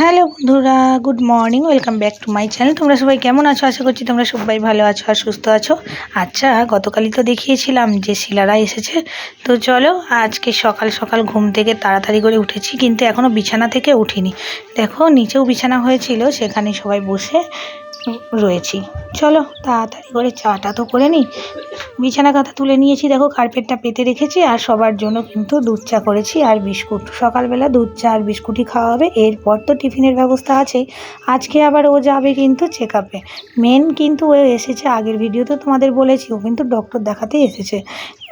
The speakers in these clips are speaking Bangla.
হ্যালো বন্ধুরা, good morning, welcome back to my channel. তোমরা সবাই কেমন আছো? আশা করছি তোমরা সবাই ভালো আছো আর সুস্থ আছো। আচ্ছা গতকালই তো দেখিয়েছিলাম যে শিলারা এসেছে। তো চলো, আজকে সকাল সকাল ঘুম থেকে তাড়াতাড়ি করে উঠেছি, কিন্তু এখনও বিছানা থেকে উঠিনি। দেখো, নিচেও বিছানা হয়েছিল, সেখানে সবাই বসে রয়েছি। চলো, তাড়াতাড়ি করে চাটা তো করে নিই বিছানা কাঁথা তুলে নিয়েছি, দেখো কার্পেটটা পেতে রেখেছি আর সবার জন্য কিন্তু দুধ চা করেছি আর বিস্কুট। সকালবেলা দুধ চা আর বিস্কুটই খাওয়া হবে, এরপর তো টিফিনের ব্যবস্থা আছেই আজকে আবার ও যাবে কিন্তু চেক আপে মেন কিন্তু ও এসেছে আগের ভিডিওতে তোমাদের বলেছি, ও কিন্তু ডক্টর দেখাতেই এসেছে।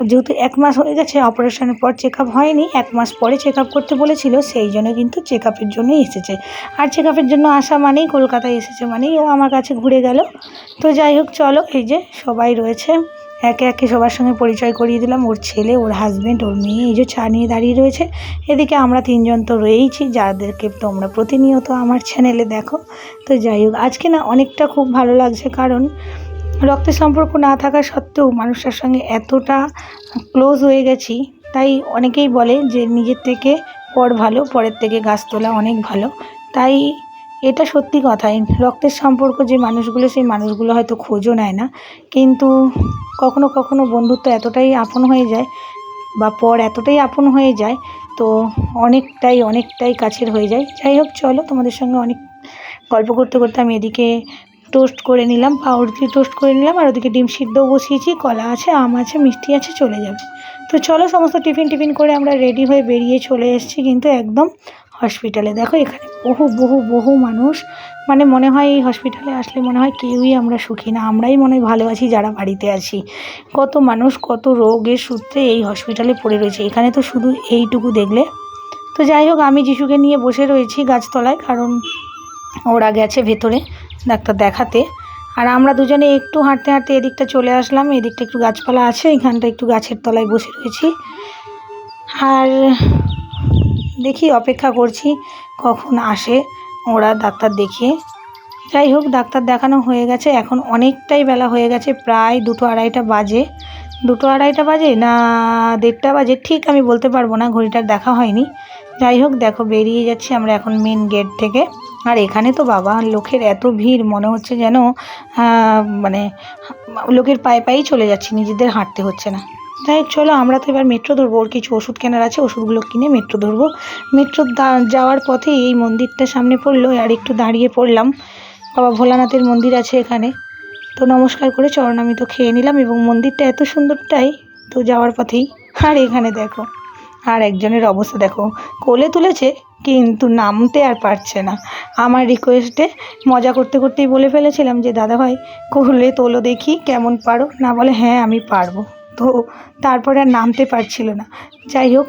যেহেতু এক মাস হয়ে গেছে অপারেশনের পর চেক আপ হয়নি, এক মাস পরে চেক আপ করতে বলেছিল, সেই জন্য কিন্তু চেক আপের জন্যই এসেছে। আর চেক আপের জন্য আসা মানেই কলকাতায় এসেছে মানেই ও আমার কাছে ঘুরে গেল। তো যাই হোক, চলো, এই যে সবাই রয়েছে। একে একে সবার সঙ্গে পরিচয় করিয়ে দিলাম। ওর ছেলে, ওর হাজব্যান্ড ওর মেয়ে, এই যে চা নিয়ে দাঁড়িয়ে রয়েছে। এদিকে আমরা তিনজন তো রয়েইছি, যাদেরকে তোমরা প্রতিনিয়ত আমার চ্যানেলে দেখো। তো যাই হোক, আজকে না অনেকটা খুব ভালো লাগছে, কারণ রক্তের সম্পর্ক না থাকা সত্ত্বেও মানুষটার সঙ্গে এতটা ক্লোজ হয়ে গেছি। তাই অনেকেই বলে যে, নিজের থেকে পর ভালো, পরের থেকে গাছ তোলা অনেক ভালো। তাই এটা সত্যি কথাই রক্তের সম্পর্ক যে মানুষগুলো, সেই মানুষগুলো হয়তো খোঁজও নেয় না। কিন্তু কখনো কখনো বন্ধুত্ব এতটাই আপন হয়ে যায় বা পর এতটাই আপন হয়ে যায়, তো অনেকটাই অনেকটাই কাছের হয়ে যায়। যাই হোক, চলো তোমাদের সঙ্গে অনেক গল্প করতে করতে আমি এদিকে টোস্ট করে নিলাম। পাউরুটি টোস্ট করে নিলাম আর ওদিকে ডিম সিদ্ধও বসিয়েছি। কলা আছে, আম আছে, মিষ্টি আছে, চলে যাবে। তো চলো সমস্ত টিফিন টিফিন করে আমরা রেডি হয়ে বেরিয়ে চলে এসেছি কিন্তু একদম হসপিটালে দেখো এখানে বহু বহু বহু মানুষ। মানে মনে হয় এই হসপিটালে আসলে মনে হয় কেউই আমরা সুখী না। আমরাই মনে হয় ভালো আছি, যারা বাড়িতে আছি। কত মানুষ, কত রোগের সূত্রে এই হসপিটালে পড়ে রয়েছে। এখানে তো শুধু এইটুকু দেখলে। তো যাই হোক, আমি যিশুকে নিয়ে বসে রয়েছি গাছতলায়, কারণ ওরা গেছে ভেতরে ডাক্তার দেখাতে। আর আমরা দুজনে একটু হাঁটতে হাঁটতে এদিকটা চলে আসলাম। এদিকটা একটু গাছপালা আছে, এখানটা একটু গাছের তলায় বসে রয়েছি। আর দেখি অপেক্ষা করছি, কখন আসে ওরা ডাক্তার দেখিয়ে। যাই হোক, ডাক্তার দেখানো হয়ে গেছে, এখন অনেকটাই বেলা হয়ে গেছে, প্রায় দুটো আড়াইটা বাজে। দুটো আড়াইটা বাজে? না, দেড়টা বাজে, ঠিক আমি বলতে পারব না, ঘড়িটার দেখা হয়নি। যাই হোক, দেখো, বেরিয়ে যাচ্ছি আমরা এখন মেন গেট থেকে। আর এখানে তো বাবা, লোকের এত ভিড়, মনে হচ্ছে যেন মানে লোকের পায়ে পায়েই চলে যাচ্ছি, নিজেদের হাঁটতে হচ্ছে না। যাই চলো আমরা তো এবার মেট্রো ধরবো। ওর কিছু ওষুধ কেনার আছে, ওষুধগুলো কিনে মেট্রো ধরবো। মেট্রো যাওয়ার পথে এই মন্দিরটা সামনে পড়ল আর একটু দাঁড়িয়ে পড়লাম। বাবা ভোলানাথের মন্দির আছে এখানে। তো নমস্কার করে চরণামি তো খেয়ে নিলাম এবং মন্দিরটা এত সুন্দরটাই তো যাওয়ার পথেই। আর এখানে দেখো, আর একজনের অবস্থা দেখো। কোলে তুলেছে, কিন্তু নামতে আর পারছে না। আমার রিকোয়েস্টে মজা করতে করতেই বলে ফেলেছিলাম যে দাদা ভাই কোলে তোলো দেখি কেমন পারো। না বলে হ্যাঁ আমি পারব। তো তারপরে আর নামতে পারছিল না। যাই হোক,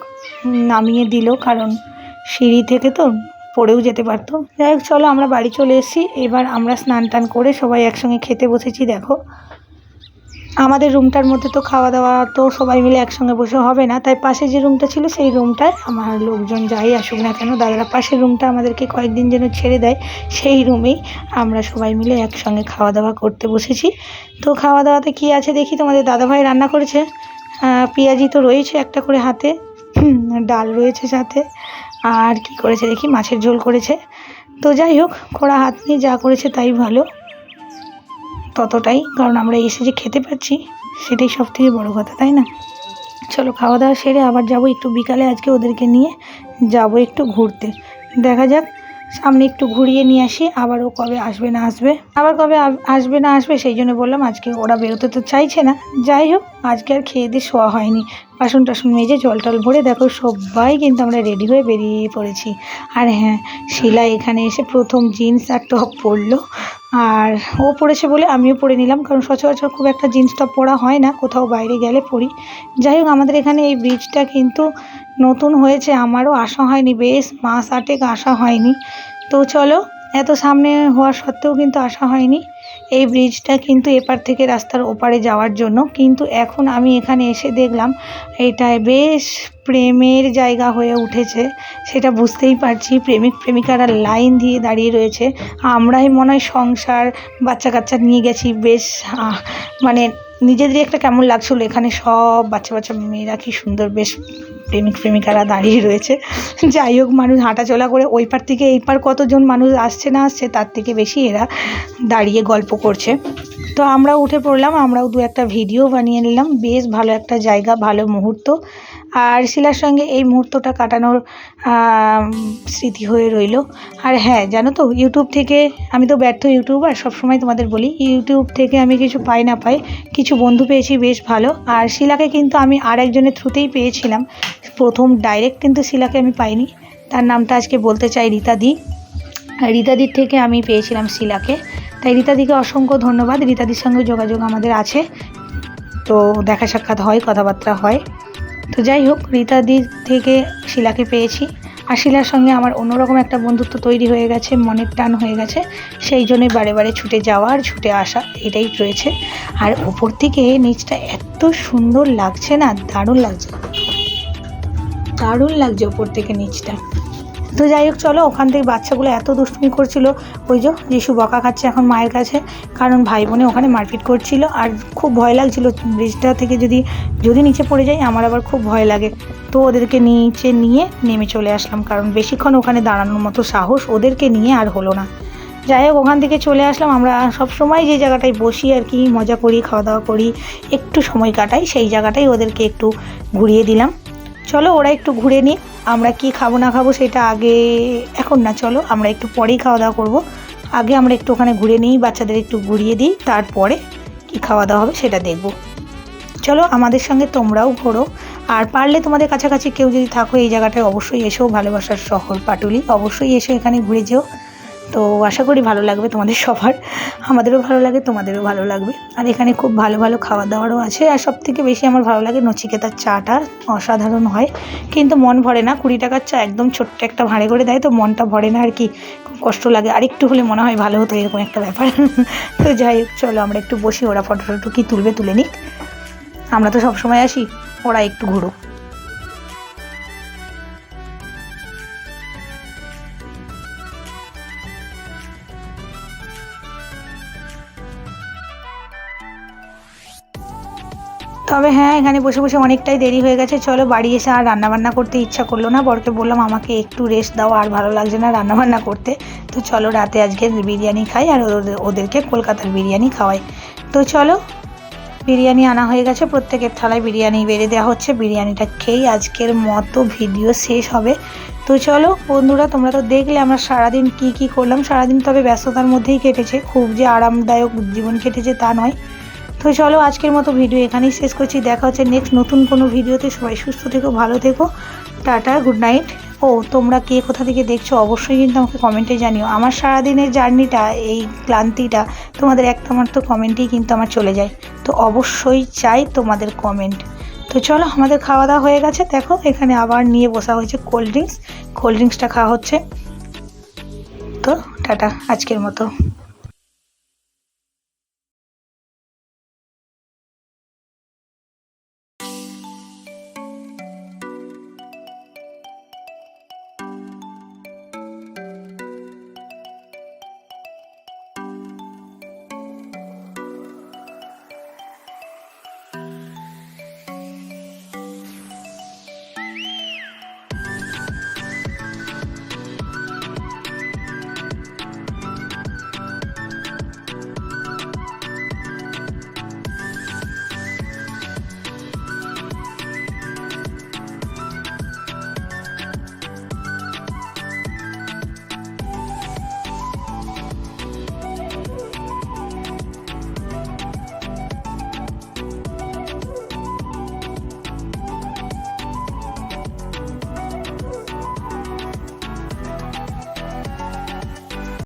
নামিয়ে দিল, কারণ সিঁড়ি থেকে তো পড়েও যেতে পারতো। যাই হোক, চলো আমরা বাড়ি চলে এসেছি। এবার আমরা স্নান টান করে সবাই একসঙ্গে খেতে বসেছি, দেখো। আমাদের রুমটার মধ্যে তো খাওয়া দাওয়া তো সবাই মিলে একসঙ্গে বসে হবে না, তাই পাশে যে রুমটা ছিল সেই রুমটায় আমার লোকজন যাই আসুক না কেন, দাদারা পাশের রুমটা আমাদেরকে কয়েকদিন যেন ছেড়ে দেয়, সেই রুমেই আমরা সবাই মিলে একসঙ্গে খাওয়া দাওয়া করতে বসেছি। তো খাওয়া দাওয়াতে কী আছে দেখি, তোমাদের দাদাভাই রান্না করেছে। পেঁয়াজি তো রয়েছে একটা করে হাতে ডাল রয়েছে সাথে, আর কি করেছে দেখি, মাছের ঝোল করেছে। তো যাই হোক, খোড়া হাত নিয়ে যা করেছে তাই ভালো। ততটাই, কারণ আমরা এসে যে খেতে পাচ্ছি সেটাই সব থেকে বড়ো কথা, তাই না? চলো খাওয়া দাওয়া সেরে আবার যাব একটু বিকালে, আজকে ওদেরকে নিয়ে যাব একটু ঘুরতে। দেখা যাক, সামনে একটু ঘুরিয়ে নিয়ে আসি, আবার ও কবে আসবে না আসবে। আবার কবে আসবে না আসবে, সেই জন্য বললাম আজকে ওরা বেরোতে তো চাইছে না। যাই হোক, আজকে আর খেয়ে দিয়ে শোয়া হয়নি। বাসন টাসন মেজে জল টল ভরে দেখো, সবাই কিন্তু আমরা রেডি হয়ে বেরিয়ে পড়েছি। আর হ্যাঁ শিলা এখানে এসে প্রথম জিন্স আর টপ পরলো। আর ও পড়েছে বলে আমিও পরে নিলাম, কারণ সচরাচর খুব একটা জিন্স টপ পরা হয় না, কোথাও বাইরে গেলে পরি। যাই হোক, আমাদের এখানে এই ব্রিজটা কিন্তু নতুন হয়েছে, আমারও আসা হয়নি, বেশ মাস আটেক আসা হয়নি। তো চলো, এত সামনে হওয়া সত্ত্বেও কিন্তু আসা হয়নি। এই ব্রিজটা কিন্তু এপার থেকে রাস্তার ওপারে যাওয়ার জন্য। কিন্তু এখন আমি এখানে এসে দেখলাম, এটায় বেশ প্রেমের জায়গা হয়ে উঠেছে। সেটা বুঝতেই পারছি, প্রেমিক প্রেমিকারা লাইন দিয়ে দাঁড়িয়ে রয়েছে। আমরাই মনে হয় সংসার বাচ্চা কাচ্চা নিয়ে গেছি। বেশ মানে নিজেদেরই একটা কেমন লাগছিল এখানে। সব বাচ্চা বাচ্চা মেয়েরা কি সুন্দর, বেশ প্রেমিক প্রেমিকারা দাঁড়িয়ে রয়েছে। যাই হোক, মানুষ হাঁটাচলা করে ওই পার থেকে এই পার কতজন মানুষ আসছে না আসছে, তার থেকে বেশি এরা দাঁড়িয়ে গল্প করছে। তো আমরা উঠে পড়লাম, আমরাও দু একটা ভিডিও বানিয়ে নিলাম। বেশ ভালো একটা জায়গা, ভালো মুহূর্ত। আর শিলার সঙ্গে এই মুহূর্তটা কাটানোর স্মৃতি হয়ে রইল। আর হ্যাঁ জানো তো ইউটিউব থেকে আমি তো ব্যর্থ ইউটিউবার সবসময় তোমাদের বলি ইউটিউব থেকে আমি কিছু পাই না পাই, কিছু বন্ধু পেয়েছি বেশ ভালো। আর শিলাকে কিন্তু আমি আর একজনের থ্রুতেই পেয়েছিলাম। প্রথম ডাইরেক্ট কিন্তু শিলাকে আমি পাইনি। তার নামটা আজকে বলতে চাই রীতাদি। রীতাদির থেকে আমি পেয়েছিলাম শিলাকে। তাই রীতাদিকে অসংখ্য ধন্যবাদ। রীতাদির সঙ্গে যোগাযোগ আমাদের আছে। তো দেখা সাক্ষাৎ হয়, কথাবার্তা হয়। তো যাই হোক, রীতাদির থেকে শিলাকে পেয়েছি। আর শিলার সঙ্গে আমার অন্যরকম একটা বন্ধুত্ব তৈরি হয়ে গেছে, মনের টান হয়ে গেছে। সেই জন্যই বারে বারে ছুটে যাওয়া আর ছুটে আসা এটাই রয়েছে। আর ওপর থেকে নিচটা এত সুন্দর লাগছে না, দারুণ লাগছে। দারুণ লাগছে ওপর থেকে নিচটা। তো যাই হোক, চলো, ওখান থেকে বাচ্চাগুলো এত দুষ্টুমি করছিল। ওই যে যিশু বকা খাচ্ছে এখন মায়ের কাছে, কারণ ভাই বোনে ওখানে মারপিট করছিল। আর খুব ভয় লাগছিল, ব্রিজটা থেকে যদি যদি নিচে পড়ে যায় আমার আবার খুব ভয় লাগে। তো ওদেরকে নিচে নিয়ে নেমে চলে আসলাম, কারণ বেশিক্ষণ ওখানে দাঁড়ানোর মতো সাহস ওদেরকে নিয়ে আর হলো না। যাই হোক, ওখান থেকে চলে আসলাম। আমরা সব সময় যে জায়গাটায় বসি আর কি, মজা করি, খাওয়া দাওয়া করি, একটু সময় কাটাই, সেই জায়গাটাই ওদেরকে একটু ঘুরিয়ে দিলাম। চলো ওরা একটু ঘুরে নিই। আমরা কি খাব না খাব সেটা আগে এখন না, চলো আমরা একটু পরেই খাওয়া দাওয়া করব। আগে আমরা একটু ওখানে ঘুরে নিই, বাচ্চাদের একটু ঘুরিয়ে দিই, তারপরে কি খাওয়া দাওয়া হবে সেটা দেখব। চলো আমাদের সঙ্গে তোমরাও ঘোরো। আর পারলে তোমাদের কাছাকাছি কেউ যদি থাকো, এই জায়গাটায় অবশ্যই এসো, ভালোবাসার শহর পাটুলি। অবশ্যই এসো এখানে ঘুরে যেও। তো আশা করি ভালো লাগবে তোমাদের সবার। আমাদেরও ভালো লাগে, তোমাদেরও ভালো লাগবে। আর এখানে খুব ভালো ভালো খাওয়া দাওয়ারও আছে। আর সব থেকে বেশি আমার ভালো লাগে নচিকেতার চাটা, অসাধারণ হয়। কিন্তু মন ভরে না, কুড়ি টাকার চা একদম ছোট্ট একটা ভাঁড়ে করে দেয়, তো মনটা ভরে না আর কি, খুব কষ্ট লাগে। আর একটু হলে মনে হয় ভালো হতো, এরকম একটা ব্যাপার। তো যাই হোক, চলো আমরা একটু বসি, ওরা ফটো টটো কি তুলবে তুলে নিক। আমরা তো সবসময় আসি, ওরা একটু ঘুরুক। তবে হ্যাঁ এখানে বসে বসে অনেকটাই দেরি হয়ে গেছে। চলো বাড়ি এসে আর রান্নাবান্না করতে ইচ্ছা করল না। বরকে বললাম, আমাকে একটু রেস্ট দাও, আর ভালো লাগছে না রান্নাবান্না করতে। তো চলো রাতে আজকে বিরিয়ানি খাই আর ওদের- ওদেরকে কলকাতার বিরিয়ানি খাওয়াই। তো চলো, বিরিয়ানি আনা হয়ে গেছে। প্রত্যেকের থালায় বিরিয়ানি বেড়ে দেওয়া হচ্ছে। বিরিয়ানিটা খেয়েই আজকের মতো ভিডিও শেষ হবে। তো চলো বন্ধুরা, তোমরা তো দেখলে আমরা সারাদিন কি কি করলাম। সারাদিন তবে ব্যস্ততার মধ্যেই কেটেছে। খুব যে আরামদায়ক জীবন কেটেছে তা নয়। তো চলো আজকের মতো ভিডিও এখানেই শেষ করছি। দেখা হচ্ছে নেক্সট নতুন কোনো ভিডিওতে। সবাই সুস্থ থেকো, ভালো থেকো। টাটা গুড নাইট ও, তোমরা কে কোথা থেকে দেখছ অবশ্যই কিন্তু আমাকে কমেন্টে জানিও। আমার সারাদিনের জার্নিটা, এই ক্লান্তিটা, তোমাদের একটা মাত্র কমেন্টেই কিন্তু আমার চলে যায়। তো অবশ্যই চাই তোমাদের কমেন্ট তো চলো, আমাদের খাওয়া দাওয়া হয়ে গেছে। দেখো, এখানে আবার নিয়ে বসা হয়েছে কোল্ড ড্রিঙ্কস কোল্ড ড্রিঙ্কসটা খাওয়া হচ্ছে। তো টাটা, আজকের মতো।